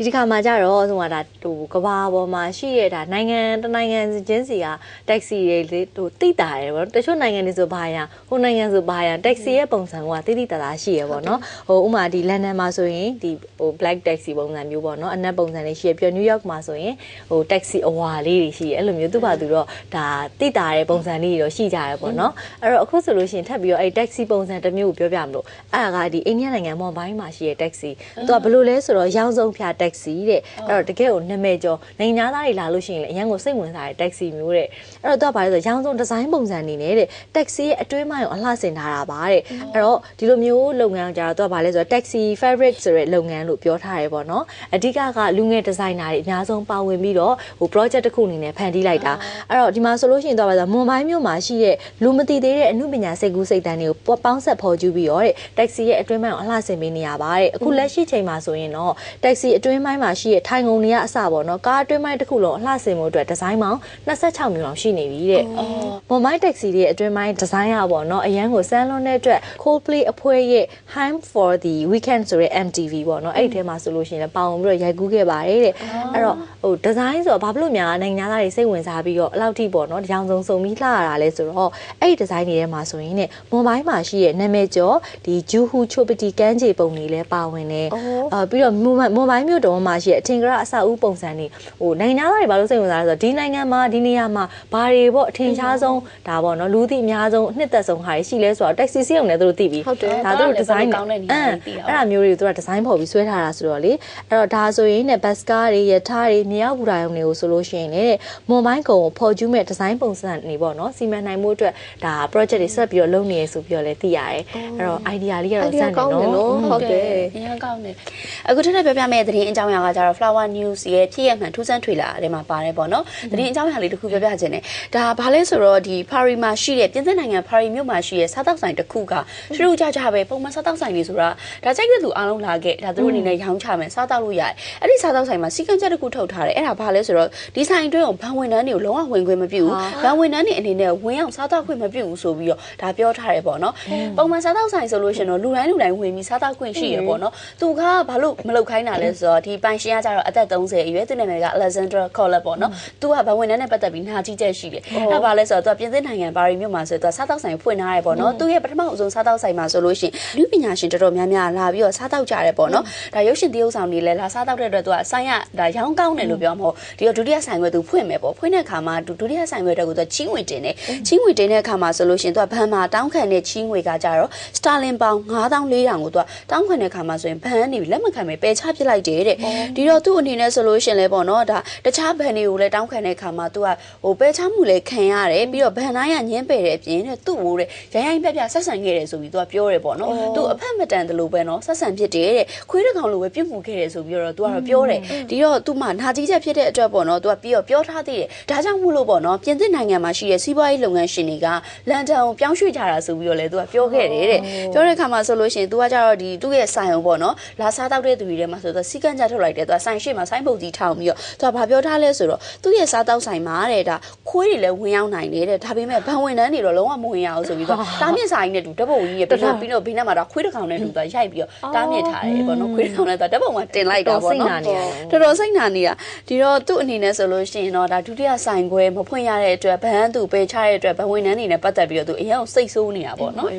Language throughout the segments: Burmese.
ဒီတစ်ခါမှကြတော့ဆိုတော့ဒါဟိုကဘာပေါ်မှာရှိရတာနိုင်ငံတနိုင်ငံချင်းစီကတက္ကစီတွေလေဟိုတိတာတယ်ဗောတချို့နိုင်ငံတွေဆိုဘာရဟိုနိုင်ငံဆိုဘာရတက္ကစီရဲ့ပုံစံကတိတိတတာရှိရဗောနော်ဟိုဥမာဒီလန်ဒန်မှာဆိုရင်ဒီဟို black taxi ပုံစံမျိုးဗောနော်အနက်ပုံစံလေးရှိရပြီးတော့ New York မှာဆိုရင်ဟို taxi အဝါလေးတွေရှိရအဲ့လိုမျိုးသူ့ဘာသူတော့ဒါတိတာတဲ့ပုံစံလေးတွေတော့ရှိကြရဗောနော်အဲ့တော့အခုဆိုလို့ရှိရင်ထပ်ပြီးတော့အဲ့ taxi ပုံစံတစ်မျိုးကိုပြောပြမလို့အဲ့ဒါကဒီအိန္ဒိယနိုင်ငံမွန်ဘိုင်းမှာရှိရ taxi သူကဘယ်လိုလဲဆိုတော့ရောင်းဆုံးဖျား taxi တဲ့အဲ့တော့တကယ်ကိုနာမည်ကျော်နိုင်ငံသားတွေလာလို့ရှိရင်လည်းအရင်ကိုစိတ်ဝင်စားတဲ့ taxi မျိုးတဲ့အဲ့တော့သူကဘာလဲဆိုတော့ရောင်းဆုံးဒီဇိုင်းပုံစံနေနဲ့တဲ့ taxi ရဲ့အတွင်းပိုင်းကိုအလှဆင်ထားတာပါတဲ့အဲ့တော့ဒီလိုမျိုးလုပ်ငန်းကြတော့သူကဘာလဲဆိုတော့ taxi fabric ဆိုတဲ့လုပ်ငန်းလို့ပြောထားတယ်ပေါ့နော်အဓိကကလူငယ်ဒီဇိုင်နာတွေအများဆုံးပါဝင်ပြီးတော့ဟို project တစ်ခုအနေနဲ့ဖန်တီးလိုက်တာအဲ့တော့ဒီမှာဆိုလို့ရှိရင်တော့ဘာလဲဆိုမွန်ဘိုင်းမြို့မှာရှိတဲ့လူမသိသေးတဲ့အမှုပညာစိတ်ကူးစိတ်တန်းတွေကိုပေါင်းဆက်ဖော်ကျူးပြီးတော့တဲ့ taxi ရဲ့အတွင်းပိုင်းကိုအလှဆင်ပေးနေရပါတဲ့အခုလက်ရှိချိန်မှာဆိုရင်တော့ taxi အတွင်းပိုင်းမှာရှိတဲ့ထိုင်ကုန်တွေကအစပေါ့နော်ကားအတွင်းပိုင်းတစ်ခုလုံးအလှဆင်မှုအတွက်ဒီဇိုင်းပေါင်း26မျိုးလောက်ရှိနေပြီတဲ့မွန်ဘိုင်း taxi တွေရဲ့အတွင်းပိုင်းဒီဇိုင်းရပေါ့နော်အရန်ကိုစမ်းလွန်းတဲ့အတွက် Coldplay အဖွဲ့ရဲ့ Time for the Weekend ဆိုတဲ့ MTV ပေါ့နော်အဲ့ဒီထဲမှာဆိုလို့ရှိရင်လည်းပါဝင်ပြီးတော့ရိုက်ကူးခဲ့ပါတယ်တဲ့အဲ့တော့ဟိုဒီဇိုင်းဆိုတော့ဘာဖြစ်လို့များနိုင်ငံသားတွေစိတ်ဝင်စားပြီးတော့အလောက်ထိပေါ့နော်ဒီအောင်စုံစုံပြီးလှရတာလဲဆိုတော့အဲ့ဒီဒီဇိုင်းတွေထဲမှာဆိုရင်ねမွန်ဘိုင်းမှာရှိရဲ့နာမည်ကျော်ဒီဂျူဟူချိုပတီကန်းချေပုံတွေလည်းပါဝင်တယ်အာပြီးတော့မွန်မွန်ဘိုင်းမြို့တော်မှာရှိရဲ့အထင်ကရအဆောက်အဦပုံစံတွေဟိုနိုင်ငံသားတွေဘာလို့စိတ်ဝင်စားလဲဆိုတော့ဒီနိုင်ငံမှာဒီနေရာမှာဘာတွေပေါ့အထင်ရှားဆုံးဒါပေါ့နော်လူသိအများဆုံးအနှစ်သက်ဆုံးဟာတွေရှိလဲဆိုတော့ taxi စီးအောင်လည်းသူတို့သိပြီဟုတ်တယ်ဒါသူတို့ဒီဇိုင်းကောင်းတဲ့နေရာတွေသိတာအဲ့ဒါမျိုးတွေကိုသူကဒီဇိုင်းဖော်ပြီးဆွဲထားတာဆိုတော့လေအဲ့တော့ဒါဆိုရင်ねဘတ်စကားတွေယထာတွေမြေအောက်ဘူတာရုံတွေကိုဆိုလို့ရှိရင်လေမွန်ဘိုင်းကုံကိုဖော်ကျူးမဲ့ဒီဇိုင်းပုံစံနေပေါ့နော်စီမံနိုင်မှုအတွက်ဒါ project တွေဆက်ပြီးတော့လုပ်နေရဆိုပြီးတော့လည်းသိရတယ်အဲ့တော့ idea လေးကတော့စမ်းတယ်နော်ဟုတ်တယ်အရင်ကောင်းတယ်အခုထပ်ထပ်ပြောပြမယ့်သတင်းအကြောင်းအရာကကြတော့ Flower News ရဲ့ဖြစ်ရမှန်ထူးဆန်းထွေလာတဲ့မှာပါတယ်ပေါ့နော်သတင်းအကြောင်းအရာလေးတစ်ခုပြောပြခြင်းနဲ့ဒါဘာလဲဆိုတော့ဒီ Paris မှာရှိတဲ့ပြင်သစ်နိုင်ငံ Paris မြို့မှာရှိတဲ့စားတောက်ဆိုင်တစ်ခုကထူးထူးခြားခြားပဲပုံမှန်စားတောက်ဆိုင်တွေဆိုတာဒါကြိုက်တဲ့သူအားလုံးလာခဲ့ဒါသူတို့အနေနဲ့ရောင်းချမယ်စားတောက်လို့ရတယ်အဲ့ဒီစားတောက်ဆိုင်မှာစီကံချက်တစ်ခုထုတ်ထားတယ်အဲ့ဒါဘာလဲဆိုတော့ဒီဆိုင်အတွင်းကိုဘန်ဝင်တန်းတွေကိုလုံးဝဝင်ခွင့်မပြုဘူးဘန်ဝင်တန်းတွေအနေနဲ့ဝင်အောင်စားတောက်ခွင့်မပြုဘူးဆိုပြီးတော့ဒါပြောထားတယ်ပေါ့နော်ပုံမှန်စားတောက်ဆိုင်ဆိုလို့ရှိရင်တော့လူတိုင်းလူတိုင်းဝင်ပြီးစားတောက်ခွင့်ရှိရပေါ့နော်သူကဘာလို့မလုပ်ခိုင်းတာလဲဆိုတော့ဒီပိုင်ရှင်ကကြတော့အသက်30အရွယ်သူနာမည်က Alexander Collett ပေါ့နော်သူကဘဝင်တန်းနဲ့ပတ်သက်ပြီးနာကြီးချက်ရှိတယ်အဲ့ဘာလဲဆိုတော့သူကပြင်သစ်နိုင်ငံပါရီမြို့မှာဆိုတော့စားတောက်ဆိုင်ဖွင့်ထားတယ်ပေါ့နော်သူရဲ့ပထမအဆုံးစားတောက်ဆိုင်မှာဆိုလို့ရှိရင်လူပညာရှင်တော်တော်များများလာပြီးတော့စားတောက်ကြတယ်ပေါ့နော်ဒါရုပ်ရှင်တရုပ်ဆောင်တွေလည်းလာစားတောက်တဲ့အတွက်သူကဆိုင်ရဒါရောင်းကောင်းတယ်လို့ပြောမှာဟုတ်ဒီတော့ဒုတိယဆိုင်ခွဲသူဖွင့်မယ်ပေါ့ဖွင့်တဲ့အခါမှာဒုတိယဆိုင်ခွဲတက်ကိုသူကချင်းငွေတင်တယ်ချင်းငွေတင်တဲ့အခါမှာဆိုလို့ရှိရင်သူကဘန်မှာတောင်းခံတဲ့ချင်းငွေကကြတော့စတာလင်ပေါင်9400ကိုသူကတောင်းခံတဲ့အခါမှာဆိုရင်ဘန်ကနေလက်မခံပဲပယ်ချပစ်လိုက်တယ်တဲ့ဒီတော့သူ့အနေနဲ့ဆိုလို့ရှိရင်လည်းပေါ့နော်ဒါတခြားဘန်တွေကိုလည်းတောင်းခံတဲ့အခါမှာသူကဟိုပယ်ချမှုလည်းခံရတယ်ပြီးတော့ဘန်တိုင်းကညင်းပယ်တဲ့အပြင်တဲ့သူ့ကိုတဲ့ရိုင်းရိုင်းပြပြဆက်ဆံခဲ့တယ်ဆိုပြီးသူကပြောတယ်ပေါ့နော်သူအဖက်မတန်တယ်လို့ပဲနော်ဆက်ဆံဖြစ်တယ်တဲ့ခွေးတစ်ကောင်လိုပဲပြုတ်မှုခဲ့တယ်ဆိုပြီးတော့သူကတော့ပြောတယ်ဒီတော့သူမှနာကြီးချက်ဖြစ်တဲ့အတွက်ပေါ့နော်သူကပြီးတော့ပြောထားသေးတယ်ဒါကြောင့်မို့လို့ပေါ့နော်ပြင်သစ်နိုင်ငံမှာရှိတဲ့စီးပွားရေးလုပ်ငန်းရှင်တွေကလန်ဒန်ကိုပြောင်းရွှေ့ကြတာဆိုပြီးတော့လည်းသူကပြောခဲ့တယ်တဲ့ပြောတဲ့အခါမှာဆိုလို့ရှိရင်သူကကြတော့ဒီသူ့ရဲ့ဆိုင်အောင်ပေါ့နော်လာစားတောက်တဲ့သူတွေထဲမှာဆိုတော့စီကံကြထုတ်လိုက်တယ်သူကဆိုင်ရှိမှာဆိုင်ပုတ်ကြီးထောင်ပြီးတော့သူကဘာပြောထားလဲဆိုတော့သူ့ရဲ့စားတောက်ဆိုင်မှာတဲ့ဒါခွေးတွေလည်းဝင်ရောက်နိုင်တယ်တဲ့ဒါပေမဲ့ဘန်ဝင်တန်းတွေတော့လုံးဝမဝင်ရအောင်ဆိုပြီးတော့တားမြင့်ဆိုင်နဲ့တူဓာတ်ပုံကြီးရဲ့ပြီးတော့ပြီးတော့ဘေးနားမှာတော့ခွေးတစ်ကောင်နဲ့တူသူကရိုက်ပြီးတော့တားမြင့်ထားတယ်ပေါ့နော်ခွေးတစ်ကောင်နဲ့သူကဓာတ်ပုံမှာတင်လိုက်တာပေါ့နော်တော်တော်စိတ်နာနေတာဒီတော့သူ့အနေနဲ့ဆိုလို့ရှိရင်တော့ဒါဒုတိယဆိုင်ခွဲမဖွင့်ရတဲ့အတွက်ဘန်သူပေးချတဲ့အတွက်ဘန်ဝင်တန်းတွေနဲ့ပတ်သက်ပြီးတော့သူအရင်ကစိတ်ဆိုးနေတာပေါ့နော်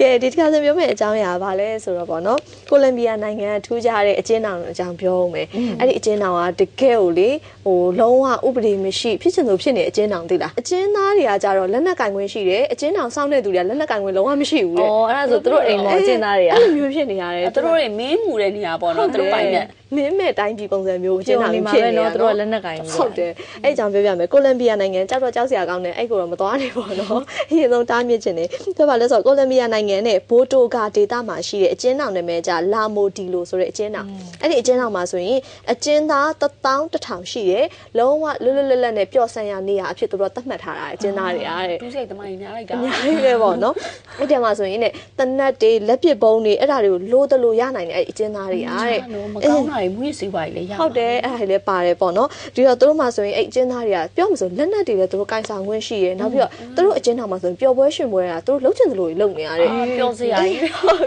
ကဲဒီတစ်ခါဆိုပြောမယ့်အကြောင်းအရာပါလဲဆိုတော့ပေါ့နော်ကိုလံဘီယာနိုင်ငံကထူးခြားတဲ့အကျဉ်းထောင်အကြောင်းပြောအောင်မယ်အဲ့ဒီအကျဉ်းထောင်ကတကယ်ကိုလေဟိုလုံးဝဥပဒေမရှိဖြစ်ချင်သူဖြစ်နေအကျဉ်းထောင်သိလားအကျဉ်းသားတွေကကြတော့လက်နက်ကင်ခွင့်ရှိတယ်အကျဉ်းထောင်စောင့်တဲ့သူတွေကလက်နက်ကင်ခွင့်လုံးဝမရှိဘူးတဲ့ဩအဲ့ဒါဆိုသူတို့အိမ်မော်အကျဉ်းသားတွေကအဲ့လိုမျိုးဖြစ်နေရတယ်သူတို့တွေမင်းမှုတဲ့နေရာပေါ့နော်သူတို့ပိုင်တဲ့ မင်းမဲ့တိုင်းပြည်ပုံစံမျိုးအကျဉ်းထောင်ကြီးဖြစ်နေနော်တာသူတို့ကလက်နက်ကင်ပြီးဟုတ်တယ်အဲ့အကြောင်းပြောပြမယ်ကိုလံဘီယာနိုင်ငံကြောက်တော့ကြောက်စရာကောင်းတယ်အဲ့ကိုတော့မသွားနေပါတော့အရင်ဆုံးတားမြစ်ခြင်းတယ်ပြောပါလဲဆိုတော့ကိုလံဘီယာနိုင်ငံနဲ့ဘိုတိုဂါဒေတာမှာရှိတဲ့အကျဉ်းထောင်နာမည်ကလာမိုဒီလိုဆိုတဲ့အကျဉ်းထောင်အဲ့ဒီအကျဉ်းထောင်မှာဆိုရင်အကျဉ်းသား1000ရှိတယ်လုံးဝလွတ်လွတ်လပ်လပ်နဲ့ပျော့ဆန်းရနေရအဖြစ်သူတို့သတ်မှတ်ထားတာအကျဉ်းသားတွေကတဲ့ဒုစရိုက်သမားကြီးများလိုက်တာအများကြီးပဲပေါ့နော်အဲ့တဲမှာဆိုရင်ねတနတ်တွေလက်ပစ်ပုံးတွေအဲ့ဒါတွေကိုလိုးတလို့ရနိုင်တယ်အဲ့ဒီအကျဉ်းသားတွေကတဲ့မကောင်းတာတွေတွေမူရစေဝါတွေလည်းရဟုတ်တယ်အဲ့ဒါလည်းပါတယ်ပေါ့နော်ဒီတော့သူတို့မှဆိုရင်အဲ့အကျဉ်းသားတွေကပြောမှဆိုလက်နက်တွေလည်းသူတို့ကင်ဆောင်ခွင့်ရှိရယ်နောက်ပြီးတော့သူတို့အကျဉ်းထောင်မှာဆိုရင်ပျော်ပွဲရှင်ပွဲတာသူတို့လှုပ်ချင်သလိုလှုပ်နေရတယ်အာပြောစရာကြီး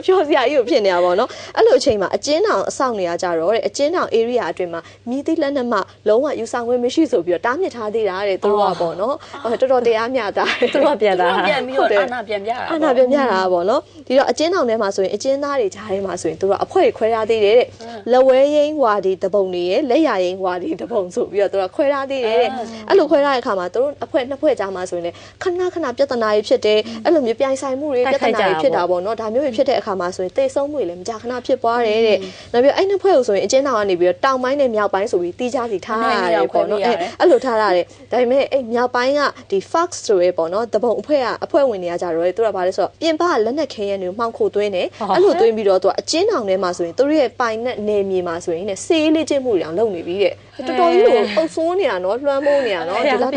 ပျော်စရာကြီးကိုဖြစ်နေတာပေါ့နော်အဲ့လိုအချိန်မှာအကျဉ်းထောင်အဆောင်နေရကြတော့တဲ့အကျဉ်းထောင် area အတွင်းမှာမြည်သည့်လက်နက်မှလုံးဝယူဆောင်ခွင့်မရှိဆိုပြီးတော့တားမြစ်ထားသေးတာတဲ့သူတို့ကပေါ့နော်အဲ့တော်တော်တရားမျှတာတယ်သူတို့ကပြန်လာပြန်ပြီးတော့အာနာပြန်ပြတာအာနာပြန်ပြတာပေါ့နော်ဒီတော့အကျဉ်းထောင်ထဲမှာဆိုရင်အကျဉ်းသားတွေဂျားထဲမှာဆိုရင်သူတို့အဖွဲ့ခွဲထားသေးတယ်တဲ့လက်ဝဲရင်းဝါဒီတပုံတွေရဲ့လက်ရရင်းဝါဒီတပုံဆိုပြီးတော့သူတို့ခွဲထားသေးတယ်တဲ့အဲ့လိုခွဲထားတဲ့အခါမှာသူတို့အဖွဲ့နှစ်ဖွဲ့ကြားမှာဆိုရင်လည်းခဏခဏပြဿနာတွေဖြစ်တယ်အဲ့လိုမျိုးပြိုင်ဆိုင်မှုတွေပြဿနာတွေဖြစ်တာပေါ့နော်ဒါမျိုးတွေဖြစ်တဲ့အခါမှာဆိုရင်တိတ်ဆုံးမှုတွေလည်းမကြာခဏဖြစ်ပွားတယ်တဲ့နောက်ပြီးအဲ့နှစ်ဖွဲ့ကိုဆိုရင်အကျဉ်းထောင်ကနေပြီးတော့တောင်ပိုင်းနဲ့မြောက်ပိုင်းဆိုပြီးတီးခြားစီထားရတယ်ပေါ့နော်အဲ့အဲ့လိုထားရတယ်ဒါပေမဲ့အဲ့မြောက်ပိုင်းကဒီ Fox ဆိုရဲပေါ့နော်တပုံအဖွဲ့ကအဖွဲ့ဝင်တွေကကြတော့သူကဘာလဲဆိုတော့ပြင်ပကလက်နက်ခဲရန်တွေကိုမှောင်ခိုသွင်းတယ်အဲ့လိုသွင်းပြီးတော့သူကအကျဉ်းထောင်ထဲမှာဆိုရင်သူတို့ရဲ့ပိုင်နဲ့နေမြေမှာဆိုရင်ねစေးလေးချင်းမှုတွေအောင်လုပ်နေပြီတဲ့တော်တော်ကြီးလို့အုပ်ဆိုးနေတာနော်လွှမ်းမိုးနေတာနော်ဒီလောက်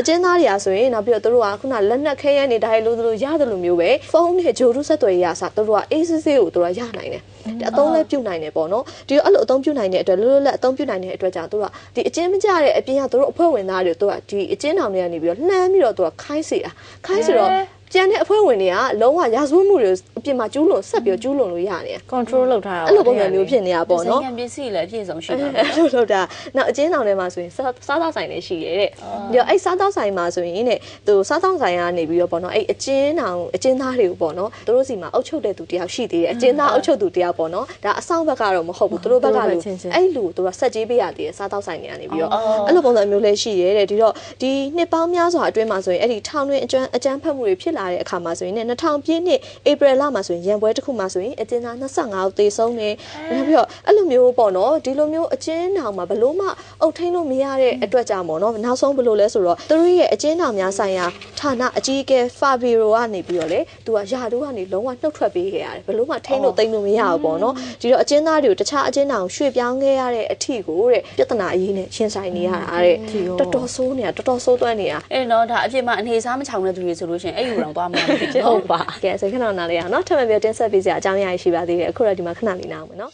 အကျဉ်းသားတွေကဆိုရင်နောက်ပြီးတော့သူတို့ကခုနလက်နက်ခဲရန်တွေဒါတွေလို့သူတို့ရတယ်လို့မျိုးပဲဖုန်းနဲ့ဂျိုရုဆက်သွယ်ရအစားသူတို့ကအေးစစ်စစ်ကိုသူတို့ကရနိုင်တယ်အသုံးလဲပြုတ်နိုင်တယ်ပေါ့နော်ဒီတော့အဲ့လိုအသုံးပြုတ်နိုင်တဲ့အတွက်လွတ်လွတ်လပ်အသုံးပြုတ်နိုင်တဲ့အတွက်ကြောင့်သူတို့ကဒီအကျဉ်းမကြတဲ့အပြင်ကသူတို့အဖွဲ့ဝင်သားတွေသူကဒီအကျဉ်းထောင်တွေကနေပြီးတော့လှမ်းပြီးတော့သူကခိုင်းစေတာခိုင်းစေတော့ ကျန်တဲ့အဖွဲ့ဝင်တွေကလုံးဝရာဇဝတ်မှုတွေအပြင်မှာကျူးလွန်ဆက်ပြီးကျူးလွန်လို့ရနေတယ် control လုပ်ထားတာအဲ့လိုပုံစံမျိုးဖြစ်နေတာပေါ့နော်နိုင်ငံပစ္စည်းလည်းအပြည့်စုံရှိတာအဲ့လိုလုပ်တာနောက်အကျဉ်းဆောင်ထဲမှာဆိုရင်စားစားသောက်ဆိုင်လည်းရှိတယ်တဲ့ပြီးတော့အဲ့စားသောက်ဆိုင်မှာဆိုရင်တဲ့သူစားသောက်ဆိုင်ကနေပြီးတော့ပေါ့နော်အဲ့အကျဉ်းဆောင်အကျဉ်းသားတွေကိုပေါ့နော်သူတို့စီမှာအုပ်ချုပ်တဲ့သူတယောက်ရှိသေးတယ်အကျဉ်းသားအုပ်ချုပ်သူတယောက်ပေါ့နော်ဒါအဆောင်ဘက်ကတော့မဟုတ်ဘူးသူတို့ဘက်ကလို့အဲ့လူသူကဆက်ကြေးပေးရသေးတယ်စားသောက်ဆိုင်တွေကနေပြီးတော့အဲ့လိုပုံစံမျိုးလည်းရှိရဲတဲ့ဒီတော့ဒီနှစ်ပေါင်းများစွာအတွင်းမှာဆိုရင်အဲ့ဒီထောင်တွင်းအကျန်းအကျန်းဖတ်မှုတွေဖြစ်လာတဲ့အခါမှာဆိုရင်2000ပြည့်နှစ်ဧပြီလမှာဆိုရင်ရန်ပွဲတစ်ခုမှာဆိုရင်အကျဉ်းသား25ဦးသေဆုံးတယ်နောက်ပြီးတော့အဲ့လိုမျိုးပေါ့နော်ဒီလိုမျိုးအကျဉ်းထောင်မှာဘလို့မှအုပ်ထိန်လို့မရတဲ့အတွက်ကြောင့်ပေါ့နော်နောက်ဆုံးဘလို့လဲဆိုတော့သူတို့ရဲ့အကျဉ်းထောင်များဆိုင်ရာဌာနအကြီးအကဲဖာဘီရိုကနေပြီးတော့လေသူကယာတူကနေလုံးဝနှုတ်ထွက်ပေးခဲ့ရတယ်ဘလို့မှထိန်လို့သိမ်းလို့မရဘူးပေါ့နော်ဒီတော့အကျဉ်းသားတွေကိုတခြားအကျဉ်းထောင်ရွှေ့ပြောင်းခဲ့ရတဲ့အထီကိုတဲ့ပြဿနာအရေးနဲ့ရှင်းဆိုင်နေရတာတဲ့တော်တော်ဆိုးနေတာတော်တော်ဆိုးသွမ်းနေတာအဲ့တော့ဒါအဖြစ်မှအနေစားမချောင်တဲ့သူတွေဆိုလို့ရှိရင်အဲ့ယူတော့သွားမှာမသိဘူးဟုတ်ပါကဲဆိုခဏနားလေးရအောင်နော်ထပ်မံပြတင်ဆက်ပေးစရာအကြောင်းအရာရှိပါသေးတယ်အခုတော့ဒီမှာခဏလေးနားအောင်မယ်နော်